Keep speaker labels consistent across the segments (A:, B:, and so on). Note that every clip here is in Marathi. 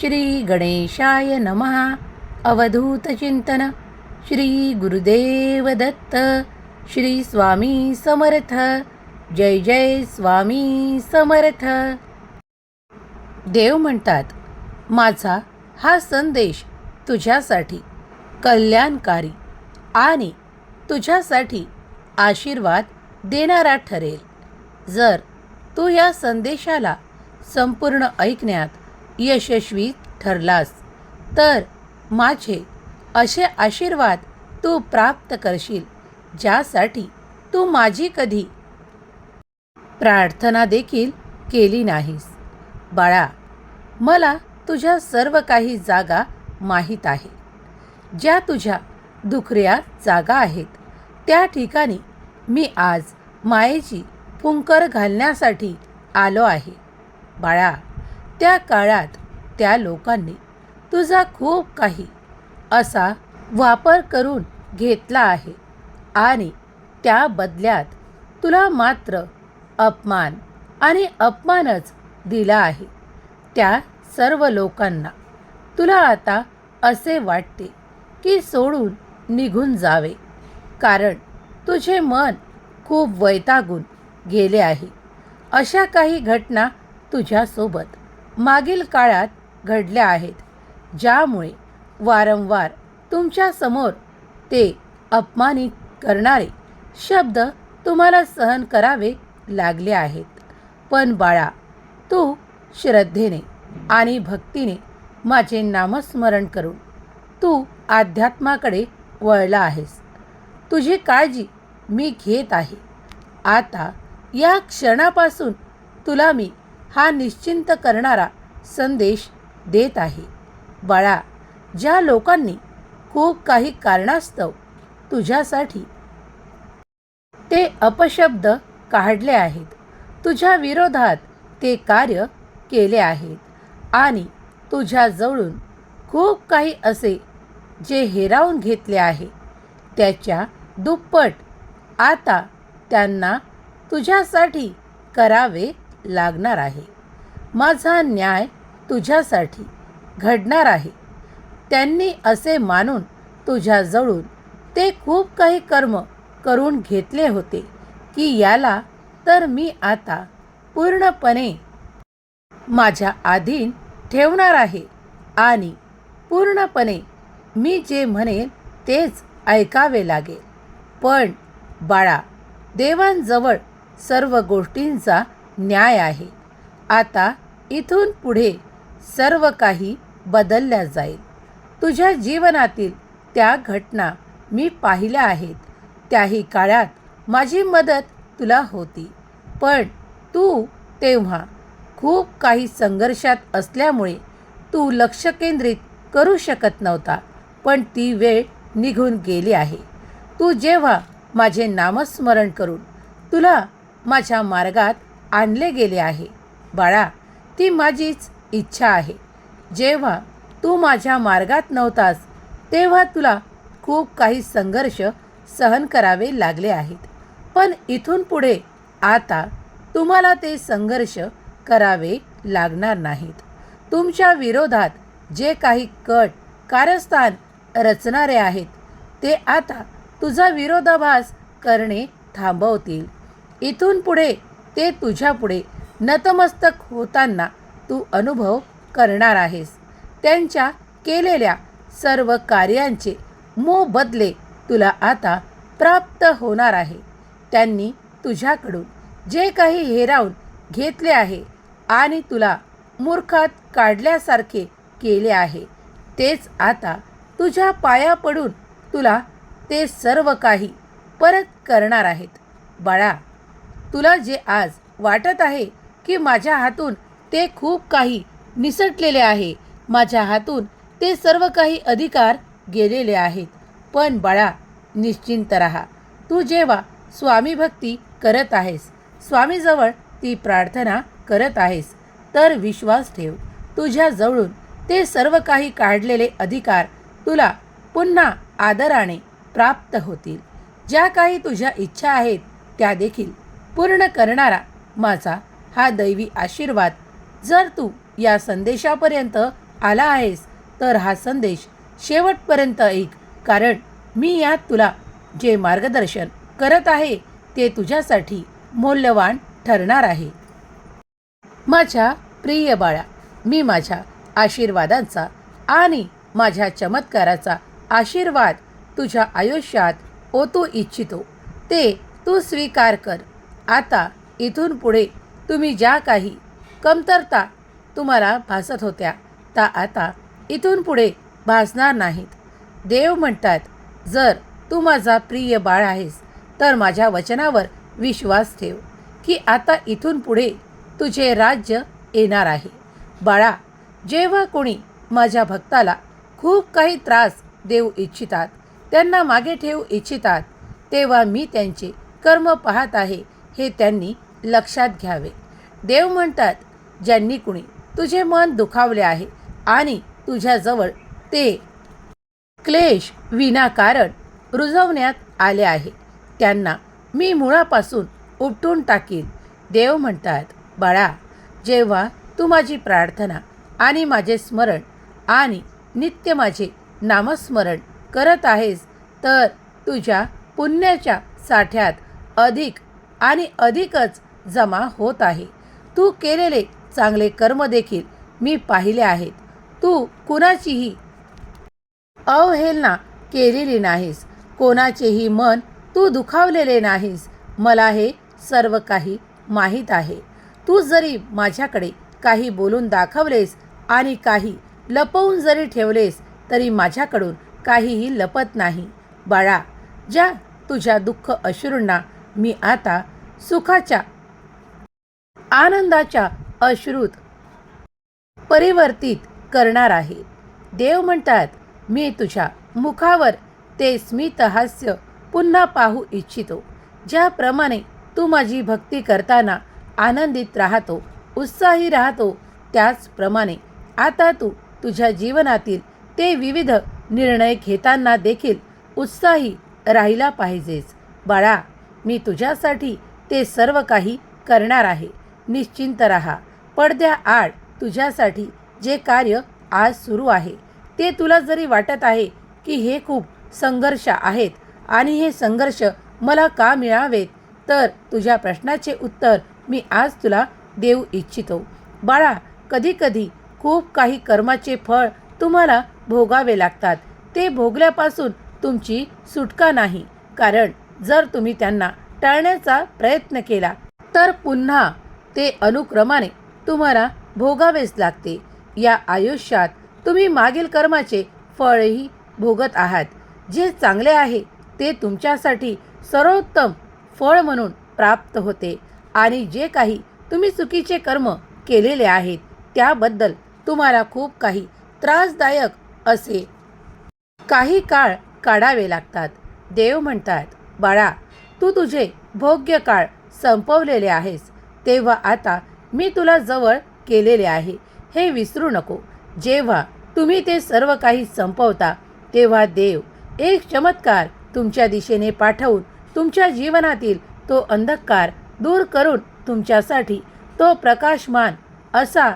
A: श्री गणेशाय नमः अवधूतचिंतन श्री गुरुदेव दत्त. श्री स्वामी समर्थ. जय जय स्वामी समर्थ. देव म्हणतात माझा हा संदेश तुझ्यासाठी कल्याणकारी आणि तुझ्यासाठी आशीर्वाद देणारा ठरेल. जर तू या संदेशाला संपूर्ण ऐकण्यात यशस्वी ठरलास. तर माझे असे आशीर्वाद तू प्राप्त करशील ज्यासाठी तू माझी कधी प्रार्थना देखील केली नाहीस. बाळा मला तुझ्या सर्व काही जागा माहीत आहे. ज्या तुझ्या दुखऱ्या जागा आहेत त्या ठिकाणी मी आज मायेची पुंकर घालण्यासाठी आलो आहे. बाळा त्या काळात त्या लोकांनी तुझा खूप काही असा वापर करून घेतला आहे आणि त्या बदल्यात तुला मात्र अपमान आणि अपमानच दिला आहे. त्या सर्व लोकांना तुला आता असे वाटते की सोडून निघून जावे कारण तुझे मन खूप वैतागून गेले आहे. अशा काही घटना तुझ्यासोबत मागील काळात घडल्या आहेत ज्यामुळे वारंवार तुमच्यासमोर ते अपमानित करणारे शब्द तुम्हाला सहन करावे लागले आहेत. पण बाळा तू श्रद्धेने आणि भक्तीने माझे नामस्मरण करून तू अध्यात्माकडे वळला आहेस. तुझी काळजी मी घेत आहे. आता या क्षणापासून तुला मी हा निश्चिंत करणारा संदेश देत आहे. बाळा ज्या लोकांनी खूप काही कारणास्तव तुझ्यासाठी ते अपशब्द काढले आहेत तुझ्या विरोधात ते कार्य केले आहेत आणि तुझ्याजवळून खूप काही असे जे हेरावून घेतले आहे त्याच्या दुप्पट आता त्यांना तुझ्यासाठी करावे लागणार आहे. माझा न्याय तुझ्यासाठी घडणार आहे. त्यांनी असे मानून तुझ्याजवळून ते खूप काही कर्म करून घेतले होते की याला तर मी आता पूर्णपणे माझ्या अधीन ठेवणार आहे आणि पूर्णपणे मी जे म्हणेन तेच ऐकावे लागेल. पण बाळा देवांजवळ सर्व गोष्टींचा न्याय आहे. आता इथून पुढे सर्व काही बदलल्या जाईल. तुझ्या जीवनातील त्या घटना मी पाहिल्या आहेत. त्याही काळात माझी मदत तुला होती. पण तू तेव्हा खूप काही संघर्षात असल्यामुळे तू लक्ष केंद्रित करू शकत नव्हता. पण ती वेळ निघून गेली आहे. तू जेव्हा माझे नामस्मरण करून तुला माझ्या मार्गात आणले गेले आहे. बाळा ती माझीच इच्छा आहे. जेव्हा तू माझ्या मार्गात नव्हतास तेव्हा तुला खूप काही संघर्ष सहन करावे लागले आहेत. पण इथून पुढे आता तुम्हाला ते संघर्ष करावे लागणार नाहीत. तुमच्या विरोधात जे काही कट कारस्थान रचणारे आहेत ते आता तुझा विरोधाभास करणे थांबवतील. इथून पुढे ते तुझ्यापुढे नतमस्तक होताना तू अनुभव करणार आहेस. त्यांच्या केलेल्या सर्व कार्यांचे मोबदले तुला आता प्राप्त होणार आहे. त्यांनी तुझ्याकडून जे काही हेरावून घेतले आहे आणि तुला मूर्खात काढल्यासारखे केले आहे तेच आता तुझ्या पाया पडून तुला ते सर्व काही परत करणार आहेत. बाळा तुला जे आज वाटत आहे की माझ्या हातून ते खूप काही निसटलेले आहे माझ्या हातून ते सर्व काही अधिकार गेलेले आहेत. पण बाळा निश्चिंत राहा. तू जेव्हा स्वामी भक्ती करत आहेस स्वामीजवळ ती प्रार्थना करत आहेस तर विश्वास ठेव. तुझ्याजवळून ते सर्व काही काढलेले अधिकार तुला पुन्हा आदराने प्राप्त होतील. ज्या काही तुझ्या इच्छा आहेत त्या देखील पूर्ण करणारा माझा हा दैवी आशीर्वाद. जर तू या संदेशापर्यंत आला आहेस तर हा संदेश शेवटपर्यंत ऐक कारण मी यात तुला जे मार्गदर्शन करत आहे ते तुझ्यासाठी मौल्यवान ठरणार आहे. माझ्या प्रिय बाळा मी माझ्या आशीर्वादांचा आणि माझ्या चमत्काराचा आशीर्वाद तुझ्या आयुष्यात ओतू इच्छितो. ते तू स्वीकार कर. आता इथून पुढे तुम्ही ज्या काही कमतरता तुम्हाला भासत होत्या त्या आता इथून पुढे भासणार नाहीत. देव म्हणतात जर तू माझा प्रिय बाळ आहेस तर माझ्या वचनावर विश्वास ठेव की आता इथून पुढे तुझे राज्य येणार आहे. बाळा जेव्हा कोणी माझ्या भक्ताला खूप काही त्रास देऊ इच्छितात त्यांना मागे ठेवू इच्छितात तेव्हा मी त्यांचे कर्म पाहत आहे हे त्यांनी लक्षात घ्यावे. देव म्हणतात ज्यांनी कुणी तुझे मन दुखावले आहे आणि तुझ्याजवळ ते क्लेश विनाकारण रुजवण्यात आले आहे त्यांना मी मुळापासून उपटून टाकीन. देव म्हणतात बाळा जेव्हा तू माझी प्रार्थना आणि माझे स्मरण आणि नित्य माझे नामस्मरण करत आहेस तर तुझ्या पुण्याच्या साठ्यात अधिक आणि अधिकच जमा होत आहे. तू केलेले चांगले कर्म देखील मी पाहिले आहेत. तू कुणाचीही अवहेलना केलेली नाहीस. कोणाचेही मन तू दुखावलेले नाहीस. मला हे सर्व काही माहीत आहे. तू जरी माझ्याकडे काही बोलून दाखवलेस आणि काही लपवून जरी ठेवलेस तरी माझ्याकडून काहीही लपत नाही. बाळा ज्या तुझ्या दुःख अश्रूंना मी आता सुखाच्या आनंदाच्या अश्रूत परिवर्तित करणार आहे. देव म्हणतात मी तुझ्या मुखावर ते स्मितहास्य पुन्हा पाहू इच्छितो. ज्याप्रमाणे तू माझी भक्ती करताना आनंदित राहतो उत्साही राहतो त्याचप्रमाणे आता तू तुझ्या जीवनातील ते विविध निर्णय घेताना देखील उत्साही राहिला पाहिजेस. बाळा मी तुझ्यासाठी ते सर्व काही करणार आहे. निश्चिंत राहा. पडद्याआड तुझ्यासाठी जे कार्य आज सुरू आहे ते तुला जरी वाटत आहे की हे खूप संघर्ष आहेत आणि हे संघर्ष मला का मिळावेत तर तुझ्या प्रश्नाचे उत्तर मी आज तुला देऊ इच्छितो. बाळा कधीकधी खूप काही कर्माचे फळ तुम्हाला भोगावे लागतात. ते भोगल्यापासून तुमची सुटका नाही. कारण जर तुम्ही त्यांना टाळण्याचा प्रयत्न केला. तर पुन्हा ते अनुक्रमाने तुम्हाला भोगावेच लागते. या आयुष्यात तुम्ही मागील कर्माचे फळही भोगत आहात. जे चांगले आहे ते तुमच्यासाठी सर्वोत्तम फळ म्हणून प्राप्त होते. आणि जे काही तुम्ही चुकीचे कर्म केलेले आहेत त्याबद्दल तुम्हाला खूप काही त्रासदायक असे काही काळ काढावे लागतात. देव म्हणतात बाळा तू तुझे भोग्य काळ संपवलेले आहेस. तेव्हा आता मी तुला जवळ केलेले आहे. हे विसरू नको. जेव्हा तुम्ही ते सर्व काही संपवता तेव्हा देव एक चमत्कार तुमच्या दिशेने पाठवून तुमच्या जीवनातील तो अंधकार दूर करून तुमच्यासाठी तो प्रकाशमान असा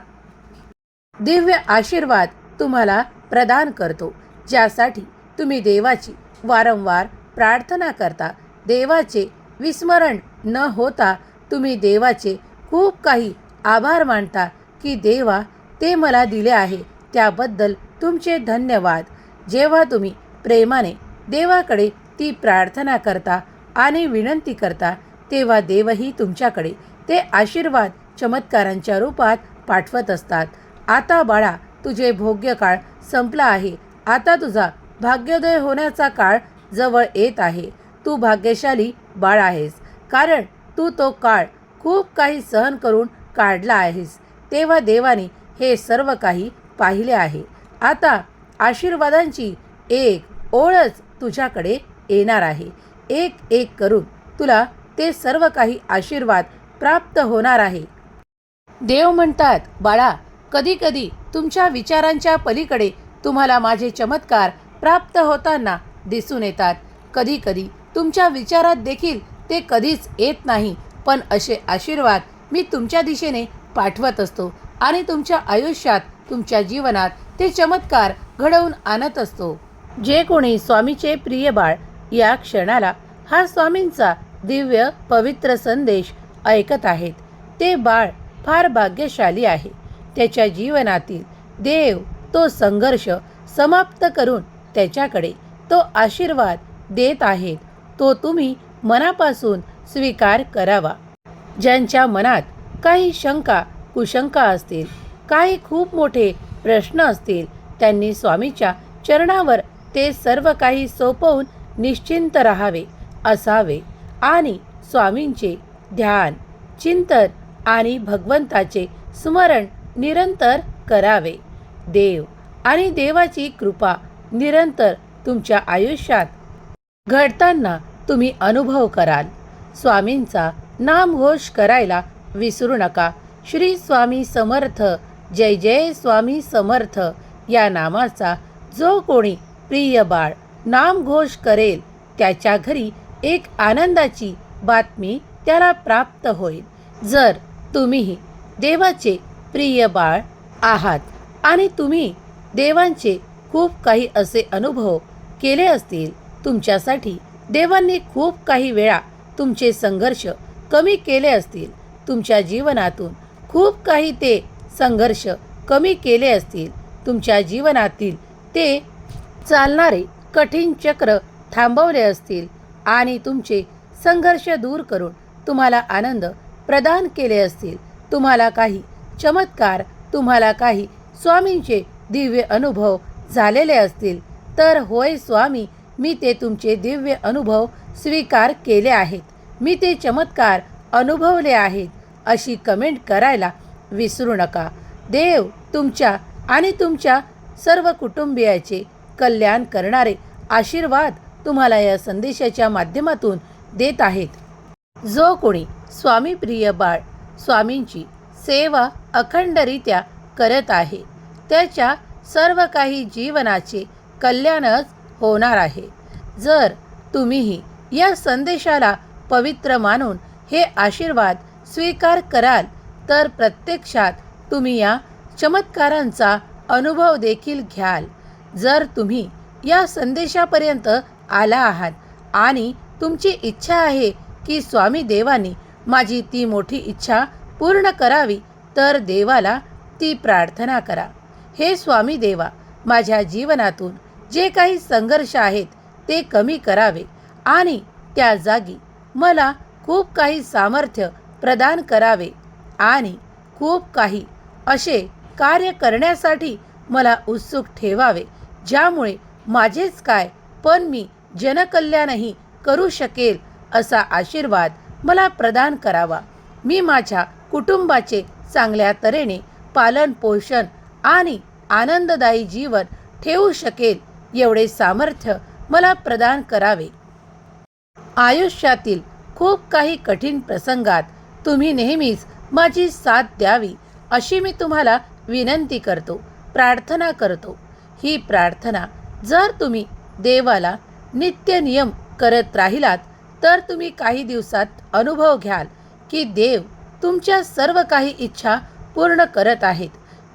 A: दिव्य आशीर्वाद तुम्हाला प्रदान करतो. ज्यासाठी तुम्ही देवाची वारंवार प्रार्थना करता. देवाचे विस्मरण न होता तुम्ही देवाचे खूप काही आभार मानता की देवा ते मला दिले आहे. त्याबद्दल तुमचे धन्यवाद. जेव्हा तुम्ही प्रेमाने देवाकडे ती प्रार्थना करता आणि विनंती करता तेव्हा देवही तुमच्याकडे ते आशीर्वाद चमत्कारांच्या रूपात पाठवत असतात. आता बाळा तुझे भोग्य काळ संपला आहे. आता तुझा भाग्योदय होण्याचा काळ जवळ येत आहे. तू भाग्यशाली बाळ आहेस. कारण तू तो काळ खूप काही सहन करून काढला आहेस. तेव्हा देवाने हे सर्व काही पाहिले आहे. आता आशीर्वादांची एक ओळच तुझ्याकडे येणार आहे. एक एक करून तुला ते सर्व काही आशीर्वाद प्राप्त होणार आहे. देव म्हणतात बाळा कधीकधी तुमच्या विचारांच्या पलीकडे तुम्हाला माझे चमत्कार प्राप्त होताना दिसून येतात. कधीकधी तुमच्या विचारात देखील ते कधीच येत नाही. पण असे आशीर्वाद मी तुमच्या दिशेने पाठवत असतो आणि तुमच्या आयुष्यात तुमच्या जीवनात ते चमत्कार घडवून आणत असतो. जे कोणी स्वामीचे प्रिय बाळ या क्षणाला हा स्वामींचा दिव्य पवित्र संदेश ऐकत आहेत. ते बाळ फार भाग्यशाली आहे. त्याच्या जीवनातील देव तो संघर्ष समाप्त करून त्याच्याकडे तो आशीर्वाद देत आहेत. तो तुम्ही मनापासून स्वीकार करावा. ज्यांच्या मनात काही शंका कुशंका असतील काही खूप मोठे प्रश्न असतील त्यांनी स्वामीच्या चरणावर ते सर्व काही सोपवून निश्चिंत राहावे असावे आणि स्वामींचे ध्यान चिंतन आणि भगवंताचे स्मरण निरंतर करावे. देव आणि देवाची कृपा निरंतर तुमच्या आयुष्यात घडताना तुम्ही अनुभव कराल. स्वामींचा नामघोष करायला विसरू नका. श्री स्वामी समर्थ जय जय स्वामी समर्थ या नामाचा जो कोणी प्रिय बाळ नामघोष करेल त्याच्या घरी एक आनंदाची बातमी त्याला प्राप्त होईल. जर तुम्हीही देवाचे प्रिय बाळ आहात आणि तुम्ही देवांचे खूप काही असे अनुभव केले असतील तुमच्यासाठी देवांनी खूप काही वेळा तुमचे संघर्ष कमी केले असतील. तुमच्या जीवनातून खूप काही ते संघर्ष कमी केले असतील. तुमच्या जीवनातील ते चालणारे कठीण चक्र थांबवले असतील आणि तुमचे संघर्ष दूर करून तुम्हाला आनंद प्रदान केले असतील. तुम्हाला काही चमत्कार तुम्हाला काही स्वामींचे दिव्य अनुभव झालेले असतील. तर होय स्वामी मी ते तुमचे दिव्य अनुभव स्वीकार केले आहेत. मी ते चमत्कार अनुभवले आहेत अशी कमेंट करायला विसरू नका. देव तुमच्या आणि तुमच्या सर्व कुटुंबियाचे कल्याण करणारे आशीर्वाद तुम्हाला या संदेशाच्या माध्यमातून देत आहेत. जो कोणी स्वामी प्रिय बाळ स्वामींची सेवा अखंडरित्या करत आहे त्याच्या सर्व काही जीवनाचे कल्याणच होणार आहे. जर तुम्हीही या संदेशाला पवित्र मानून हे आशीर्वाद स्वीकार कराल तर प्रत्यक्षात तुम्ही या चमत्कारांचा अनुभव देखील घ्याल. जर तुम्ही या संदेशापर्यंत आला आहात आणि तुमची इच्छा आहे की स्वामी देवानी माझी ती मोठी इच्छा पूर्ण करावी तर देवाला ती प्रार्थना करा. हे स्वामी देवा माझ्या जीवनातून जे काही संघर्ष आहेत ते कमी करावे आणि त्या जागी मला खूप काही सामर्थ्य प्रदान करावे आणि खूप काही असे कार्य करण्यासाठी मला उत्सुक ठेवावे ज्यामुळे माझेच काय पण मी जनकल्याणही करू शकेल असा आशीर्वाद मला प्रदान करावा. मी माझ्या कुटुंबाचे चांगल्या तऱ्हेने पालन पोषण आणि आनंददायी जीवन ठेवू शकेल एवढे सामर्थ्य मला प्रदान करावे. आयुष्यातील खूप काही कठीण प्रसंगात तुम्ही नेहमीच माझी साथ द्यावी अशी मी तुम्हाला विनंती करतो प्रार्थना करतो. ही प्रार्थना जर तुम्ही देवाला नित्य नियम करत राहिलात तर तुम्ही काही दिवसात अनुभव घ्याल की देव तुमच्या सर्व काही इच्छा पूर्ण करत आहेत.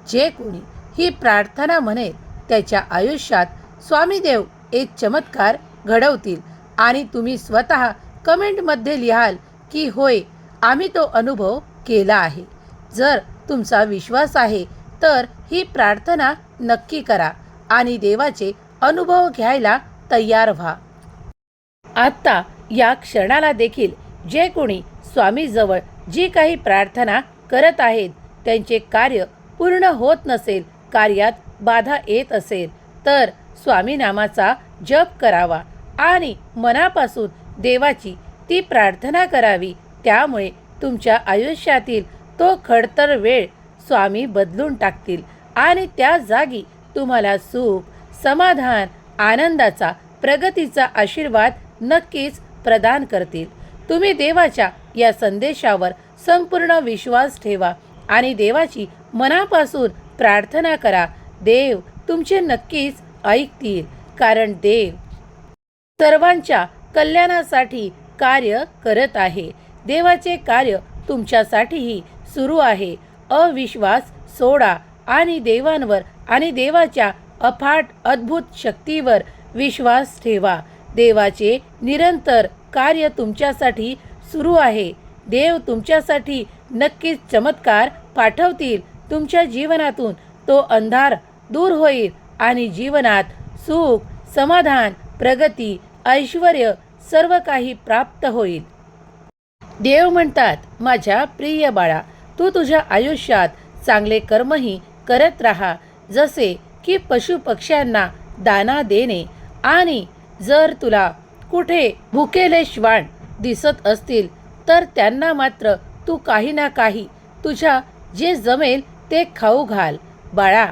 A: जे कोणी ही प्रार्थना म्हणेल त्याच्या आयुष्यात स्वामीदेव एक चमत्कार घडवतील. आणि तुम्ही स्वतः कमेंटमध्ये लिहाल की होय आम्ही तो अनुभव केला आहे. जर तुमचा विश्वास आहे तर ही प्रार्थना नक्की करा आणि देवाचे अनुभव घ्यायला तयार व्हा. आत्ता या क्षणाला देखील जे कोणी स्वामीजवळ जी काही प्रार्थना करत आहेत त्यांचे कार्य पूर्ण होत नसेल कार्यात बाधा येत असेल तर स्वामी नामाचा जप करावा आणि मनापासून देवाची ती प्रार्थना करावी. त्यामुळे तुमच्या आयुष्यातील तो खडतर वेळ स्वामी बदलून टाकतील आणि त्या जागी तुम्हाला सुख समाधान आनंदाचा प्रगतीचा आशीर्वाद नक्कीच प्रदान करतील. तुम्ही देवाच्या या संदेशावर संपूर्ण विश्वास ठेवा आणि देवाची मनापासून प्रार्थना करा. देव तुमचे नक्कीच ऐकतील. कारण देव सर्वांच्या कल्याणासाठी कार्य करत आहे. देवाचे कार्य तुमच्यासाठीही सुरू आहे. अविश्वास सोडा आणि देवांवर आणि देवाच्या अफाट अद्भुत शक्तीवर विश्वास ठेवा. देवाचे निरंतर कार्य तुमच्यासाठी सुरू आहे. देव तुमच्यासाठी नक्कीच चमत्कार पाठवतील. तुमच्या जीवनातून तो अंधार दूर होईल. आणि जीवनात सुख समाधान प्रगती ऐश्वर सर्व काही प्राप्त होईल. देव म्हणतात माझ्या प्रिय बाळा तू तुझ्या आयुष्यात चांगले कर्मही करत राहा जसे की पशुपक्ष्यांना दाना देणे आणि जर तुला कुठे भुकेले श्वान दिसत असतील तर त्यांना मात्र तू काही ना काही तुझ्या जे जमेल ते खाऊ घाल बाळा.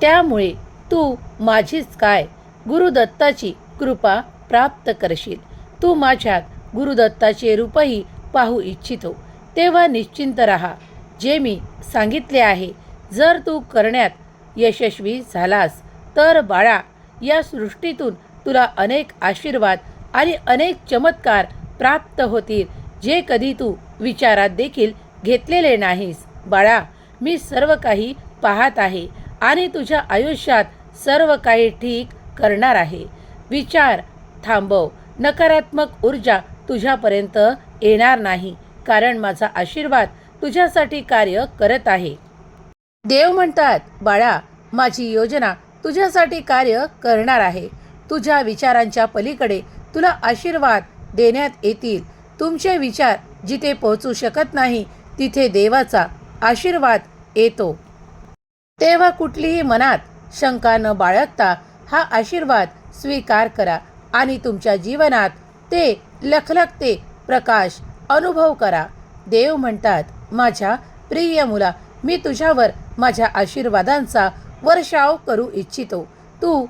A: त्यामुळे तू माझीच काय? गुरुदत्ताची कृपा प्राप्त करशील. तू माझ्यात गुरुदत्ताचे रूपही पाहू इच्छितो. तेव्हा निश्चिंत राहा. जे मी सांगितले आहे जर तू करण्यात यशस्वी झालास तर बाळा या सृष्टीतून तुला अनेक आशीर्वाद आणि अनेक चमत्कार प्राप्त होतील जे कधी तू विचारात देखील घेतलेले नाहीस. बाळा मी सर्व काही पाहत आहे आणि तुझ्या आयुष्यात सर्व काही ठीक करणार आहे. विचार थांबव. नकारात्मक ऊर्जा तुझ्यापर्यंत येणार नाही. कारण माझा आशीर्वाद तुझ्यासाठी कार्य करत आहे. देव म्हणतात बाळा माझी योजना तुझ्यासाठी कार्य करणार आहे. तुझ्या विचारांच्या पलीकडे तुला आशीर्वाद देण्यात येतील. तुमचे विचार जिथे पोहोचू शकत नाही तिथे देवाचा आशीर्वाद येतो. तेव्हा कुठलीही मनात शंका न बाळगता हा आशीर्वाद स्वीकार करा आणि तुमच्या जीवनात ते लखलखते प्रकाश अनुभव करा. देव म्हणतात माझ्या प्रिय मुला मी तुझ्यावर माझ्या आशीर्वादांचा वर्षाव करू इच्छितो. तू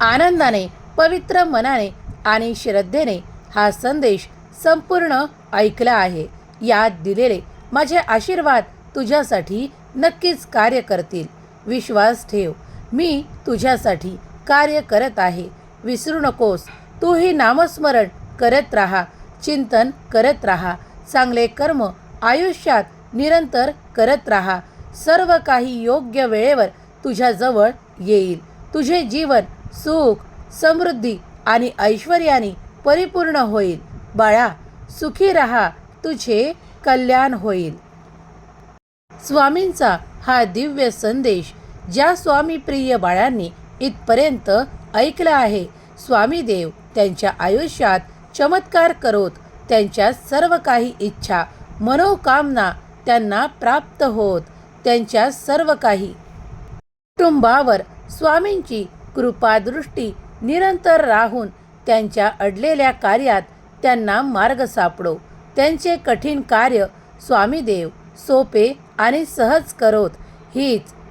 A: आनंदाने पवित्र मनाने आणि श्रद्धेने हा संदेश संपूर्ण ऐकला आहे. यात दिलेले माझे आशीर्वाद तुझ्यासाठी नक्कीच कार्य करतील. विश्वास ठेव. मी तुझ्यासाठी कार्य करत आहे. विसरू नकोस. तूही नामस्मरण करत राहा. चिंतन करत राहा. चांगले कर्म आयुष्यात निरंतर करत राहा. सर्व काही योग्य वेळेवर तुझ्याजवळ येईल. तुझे जीवन सुख समृद्धी आणि ऐश्वर्याने परिपूर्ण होईल. बाळा सुखी राहा. तुझे कल्याण होईल. स्वामींचा हा दिव्य संदेश ज्या स्वामी प्रिय बाळांनी इथपर्यंत ऐकलं आहे स्वामी देव त्यांच्या आयुष्यात चमत्कार करोत त्यांच्या सर्व काही इच्छा मनोकामना त्यांना प्राप्त होत त्यांच्या सर्व काही. कुटुंबावर स्वामींची कृपादृष्टी निरंतर राहून त्यांच्या अडलेल्या कार्यात त्यांना मार्ग सापडो. त्यांचे कठीण कार्य स्वामीदेव सोपे आणि सहज करोत. हीच